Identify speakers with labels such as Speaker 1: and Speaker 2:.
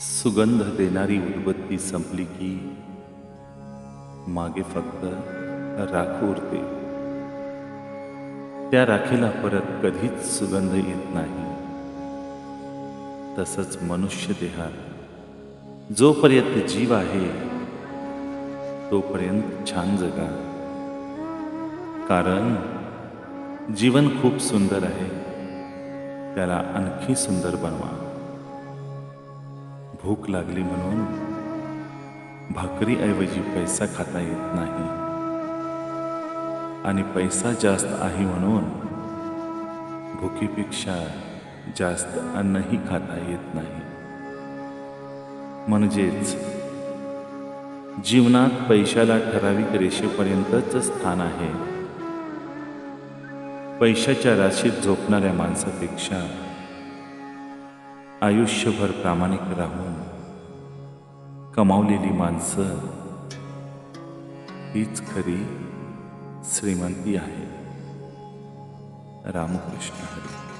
Speaker 1: सुगंध देणारी उदबत्ती संपली की मागे फक्त राख उरते. त्या राखेला परत कधीच सुगंध येत नाही. तसंच मनुष्य देहात जोपर्यंत जीव आहे तोपर्यंत छान जगा. कारण जीवन खूप सुंदर आहे त्याला आणखी सुंदर बनवा. भूक लागली म्हणून भाकरीऐवजी पैसा खाता येत नाही. आणि पैसा जास्त आहे म्हणून भुकीपेक्षा जास्त अन्नही खाता येत नाही. म्हणजेच जीवनात पैशाला ठराविक रेषेपर्यंतच स्थान आहे. पैशाच्या राशीत झोपणाऱ्या माणसापेक्षा आयुष्यभर प्रामाणिक राहून कमावलेली माणसं हीच खरी श्रीमंती आहे. रामकृष्ण हरी.